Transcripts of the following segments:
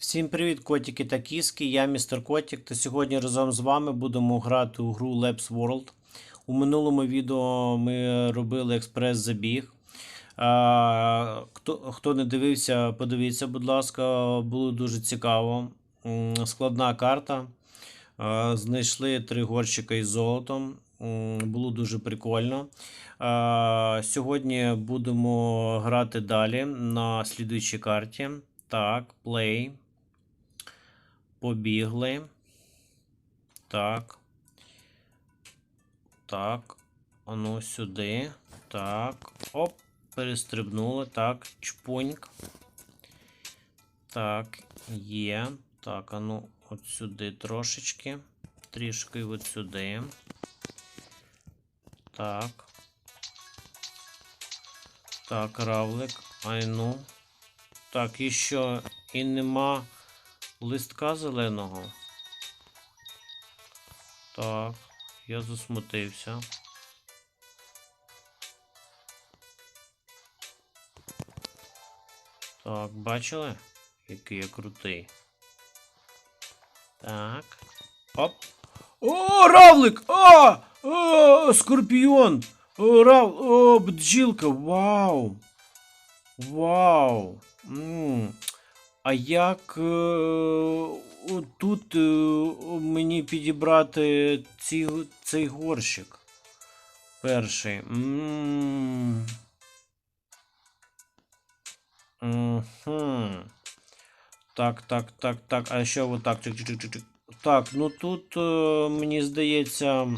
Всім привіт, котики та кіски. Я містер Котик. Та сьогодні разом з вами будемо грати у гру Labs World. У минулому відео ми робили експрес-забіг. Хто, хто не дивився, подивіться, будь ласка, було дуже цікаво. Складна карта. Знайшли три горщика із золотом. Було дуже прикольно. Сьогодні будемо грати далі на слідуючій карті. Так, play. Побігли. Так. Так. Ану сюди. Так. Оп. Перестрибнули. Так. Чпуньк. Так. Є. Так, ану, от сюди трошечки. Трішки от сюди. Так. Так, равлик. Ай ну. Так, і що? І нема листка зеленого. Так, я засмутився. Так, бачили? Який я крутий. Так. Оп. О, равлик! О! О, скорпіон! О, рав... О, бджілка! Вау! Вау! м А як е, тут е, мені підібрати ці, цей горщик? Перший. м. Так, так, так, так. А що вот так? Чик, чик, чик, чик, чик. Так, ну тут е, мені здається,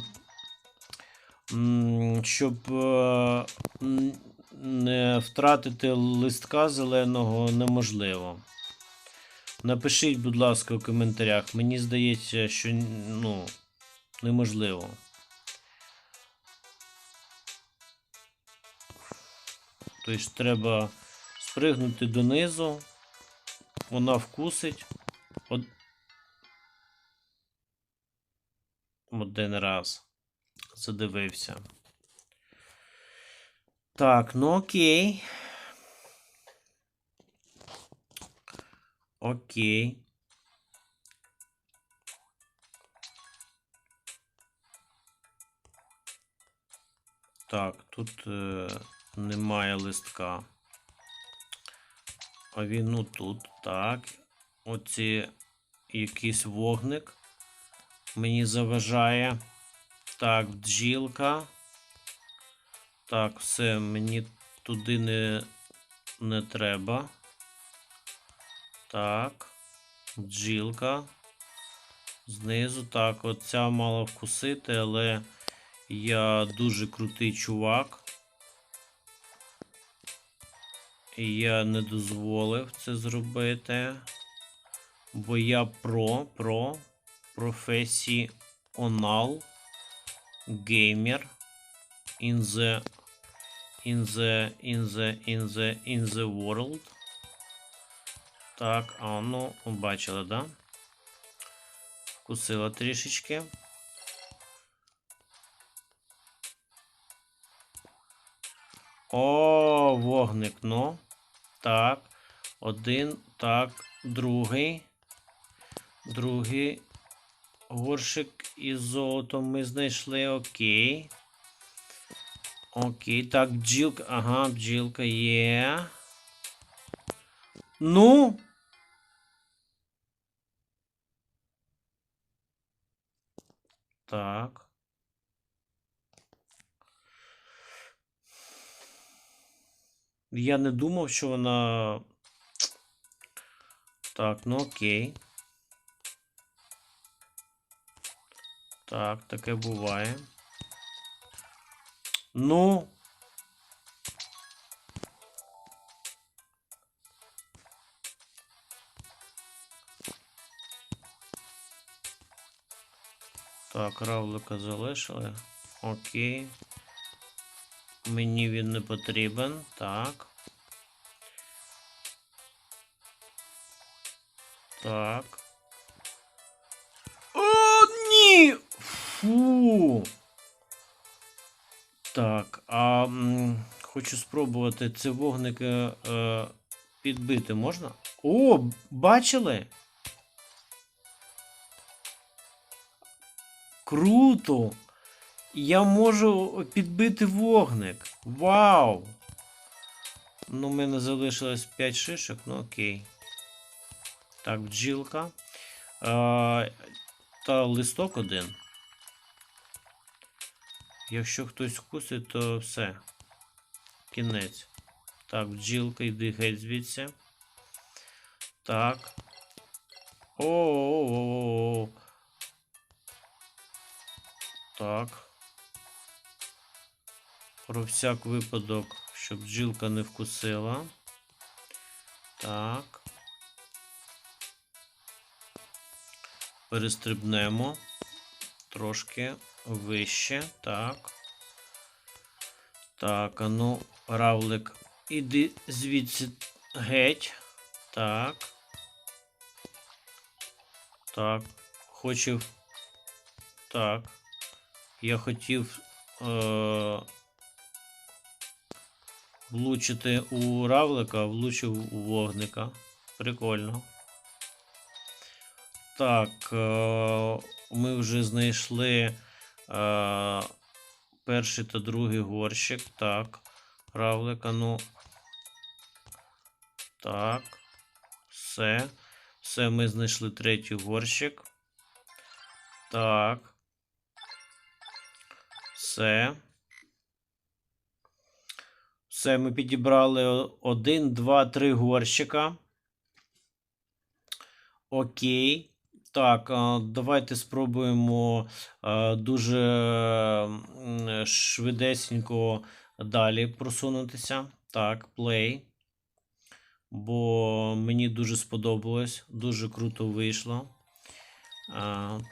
щоб е, не втратити листка зеленого неможливо. Напишіть, будь ласка, в коментарях. Мені здається, що ну, неможливо. Тобто треба спригнути донизу. Вона вкусить. Од... Один раз. Задивився. Так, ну окей. Окей. Так, тут е, немає листка. А він ну тут. Так. Оці якийсь вогник мені заважає. Так, бджілка. Так, все, мені туди не, не треба. Так. Бджілка. Знизу. Так, оця мала вкусити, але я дуже крутий чувак. І я не дозволив це зробити. Бо я про, про професіонал геймер in the in the in the in the in the world. Так, а ну, бачили, да? Вкусила трішечки. О, вогник, ну. Так. Один, так, другий. Другий горшик із золотом ми знайшли. Окей. Окей, так, бджілка. Ага, бджілка є. Ну. Так. Я не думав, що вона. Так, ну окей. Так, таке буває. Ну. Так, равлика залишили. Окей. Мені він не потрібен. Так. Так. О, ні! Фу. Так, а м, хочу спробувати це вогники е, підбити можна? О, бачили? Круто! Я можу підбити вогник. Вау! Ну, в мене залишилось 5 шишок, ну окей. Так, бджілка. А, та листок один. Якщо хтось вкусить, то все. Кінець. Так, бджілка, йди геть звідси. Так. О-о-о-о. Так. Про всяк випадок, щоб бджілка не вкусила. Так. Перестрибнемо. Трошки вище. Так. Так, а ну, равлик, іди звідси геть. Так. Так. Хочів. Так. Я хотів е- влучити у равлика, а влучив у вогника. Прикольно. Так, е- ми вже знайшли е- перший та другий горщик. Так. Равлика, ну. Так. Все. Все, ми знайшли третій горщик. Так. Все. Все, ми підібрали о- один, два, три горщика. Окей. Так, давайте спробуємо дуже швидесенько далі просунутися. Так, play. Бо мені дуже сподобалось, дуже круто вийшло.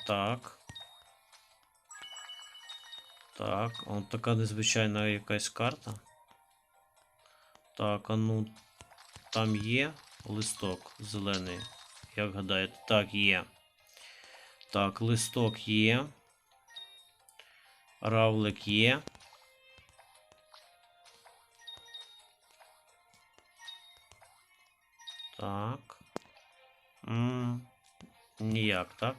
Так. Так, от така незвичайна якась карта. Так, а ну там є листок зелений. Як гадаєте? Так, є. Так, листок є. Равлик є. Так. М, Ніяк, так?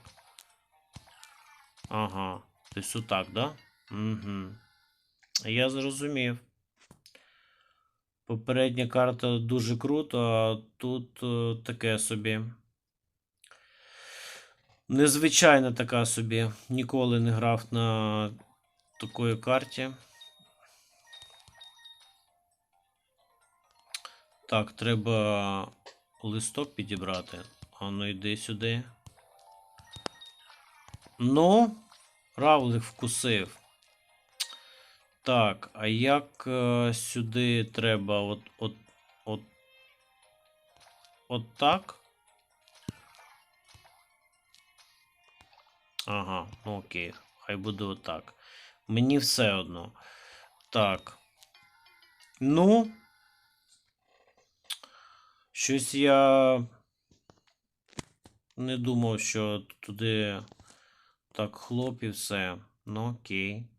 Ага. Тобто отак, да? Угу. Я зрозумів. Попередня карта дуже круто, а тут е, таке собі. Незвичайна така собі. Ніколи не грав на такої карті. Так, треба листок підібрати. А ну йди сюди. Ну, равлик вкусив. Так, а як е, сюди треба от, от, от, от так? Ага, ну окей, хай буде отак. Мені все одно. Так. Ну. Щось я не думав, що туди так хлоп і все. Ну окей.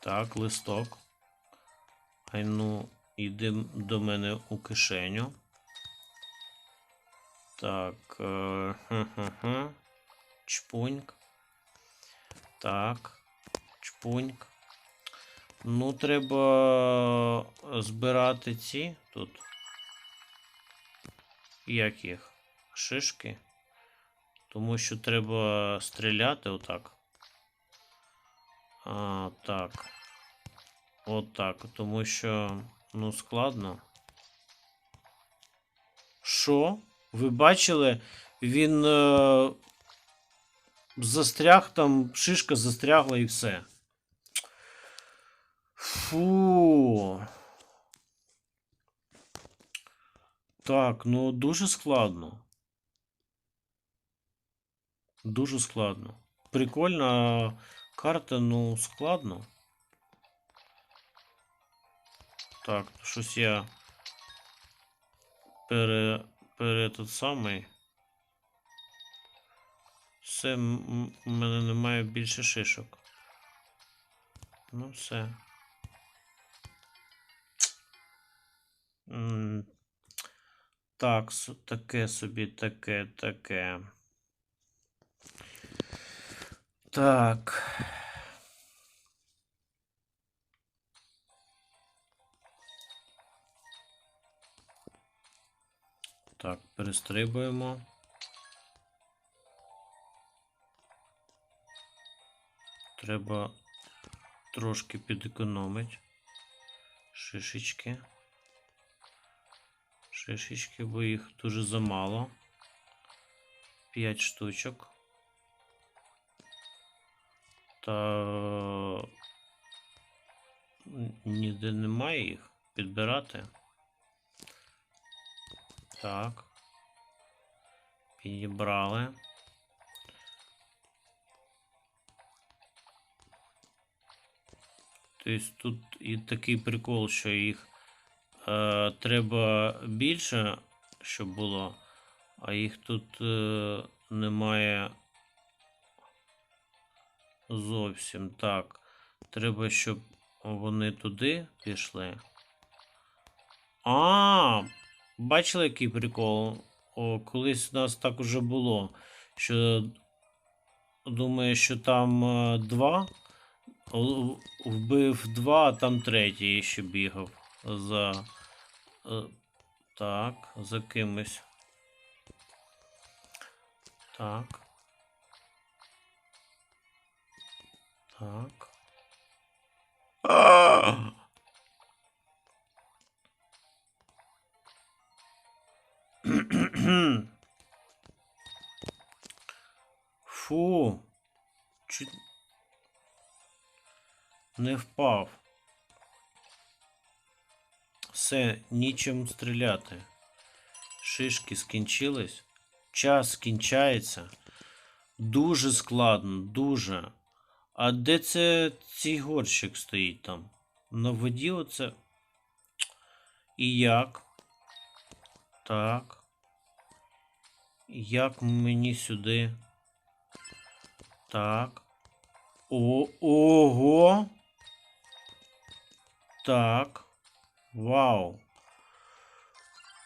Так, листок. Ай ну, іди до мене у кишеню. Так. Е, хе-хе-хе. Чпуньк. Так. Чпуньк. Ну, треба збирати ці тут. Як їх? Шишки. Тому що треба стріляти отак. А, так. Отак. Тому що, ну, складно. Що? Ви бачили? Він е, застряг там, шишка застрягла і все. Фу. Так, ну дуже складно. Дуже складно. Прикольна карта, ну складно. Так, щось я пере, пере тот самий. Все, у мене немає більше шишок. Ну, все. Так, таке собі, таке, таке. Так. Так, перестрибуємо. Треба трошки підекономити. Шишечки. Шишечки, бо їх дуже замало. 5 штучок. Та ніде немає їх підбирати. Так. Підібрали. Тобто тут і такий прикол, що їх е, треба більше, щоб було, а їх тут е, немає зовсім. Так. Треба, щоб вони туди пішли. А, бачили, який прикол? О, колись у нас так уже було, що думає, що там е, два. Вбив два, а там третій ще бігав за. е, Так, за кимось. Так. Так. А! Фу. Чуть не впав. Все, нічим стріляти. Шишки скінчились. Час скінчається. Дуже складно, дуже. А де це цей горщик стоїть там? На воді оце. І як? Так. Як мені сюди? Так. О, ого. Так. Вау.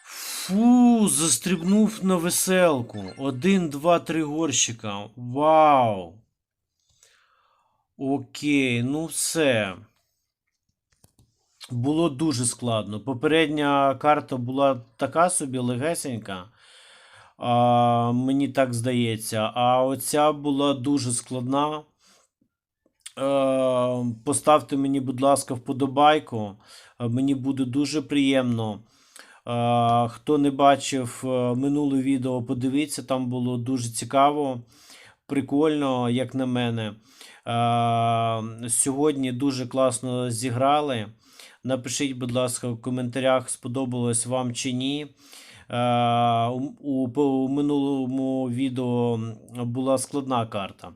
Фу, застрибнув на веселку. Один, два, три горщика. Вау. Окей, ну все. Було дуже складно. Попередня карта була така собі легесенька. А, мені так здається. А оця була дуже складна. Е, Поставте мені, будь ласка, вподобайку. Е, Мені буде дуже приємно. Е, Хто не бачив минуле відео, подивіться, там було дуже цікаво, прикольно, як на мене. Е, Сьогодні дуже класно зіграли. Напишіть, будь ласка, в коментарях, сподобалось вам чи ні. Е, У, у, минулому відео була складна карта.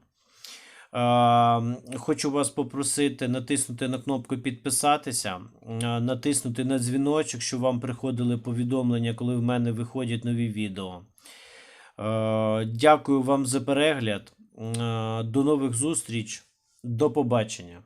Е, Хочу вас попросити натиснути на кнопку підписатися, натиснути на дзвіночок, щоб вам приходили повідомлення, коли в мене виходять нові відео. Дякую вам за перегляд. Е, До нових зустріч. До побачення.